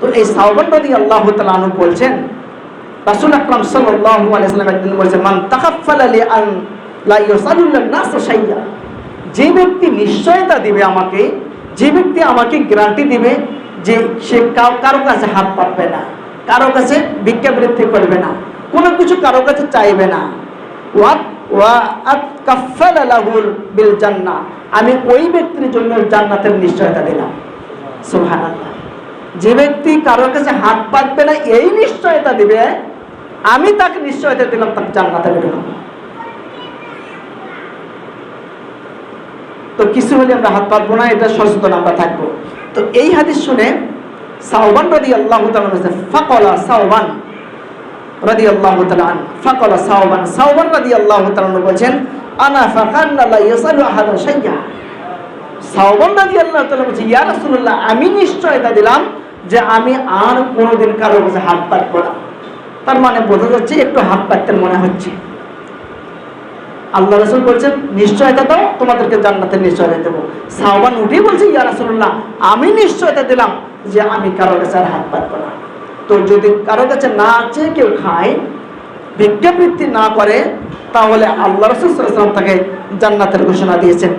তো এই সাওবান নদী আল্লাহ তালু বলছেন, রাসুল আকরাম সাল্লাম একদিন বলেছেন, মান তাকাফফালা লি আন লা ইউসালুল্লাহ নাস শাইয়া যে ব্যক্তি নিশ্চয়তা দিবে আমাকে, যে ব্যক্তি আমাকে গ্যারান্টি দিবে, যে সে কারও কাছে হাত পাতবে না, কারও কাছে ভিক্ষাবৃত্তি করবে না, কোনো কিছু কারও কাছে চাইবে না। বিল জান্নাহ, আমি ওই ব্যক্তির জন্য জান্নাতের নিশ্চয়তা দিলাম। সুবহানাল্লাহ। যে ব্যক্তি কারোর কাছে হাত পাতবে না, এই নিশ্চয়তা দিবে, আমি তাকে নিশ্চয়তা দিলাম, তাকে জান্নাতে দিলাম তো কিছু হলে আমরা হাত পাতবো না, এটা সচেতন আমরা থাকব। তো এই হাদিস শুনে সাওবান রাদি আল্লাহ ফাকলা সাওবান রাদি আল্লাহ তালান ফাকলা সাওবান। সাওবান রাদি আল্লাহ তালান বলছেন, আনা ফাকান ইয়াসালু আহাদা শাইয়া। সাওবান রাদি আল্লাহ তাআলা বলছে, ইয়া রাসূলুল্লাহ, আমি নিশ্চয়তা দিলাম যে আমি আর কোনোদিন কারোর কাছে হাত পাতবো না। তার মানে বোঝা যাচ্ছে একটু হাত পাততে মনে হচ্ছে। আল্লাহ রসুল বলছেন নিশ্চয়তা দাও, তোমাদেরকে জান্নাতের নিশ্চয়তা দেবো। সাহবান উঠেই বলছে, ইয়া রাসূলুল্লাহ, আমি নিশ্চয়তা দিলাম যে আমি কারোর কাছে আর হাত পাতবো না। তো যদি কারও কাছে না আছে, কেউ খায় ভিক্ষাবৃত্তি না করে, তাহলে আল্লাহ রসুল তাকে জান্নাতের ঘোষণা দিয়েছেন।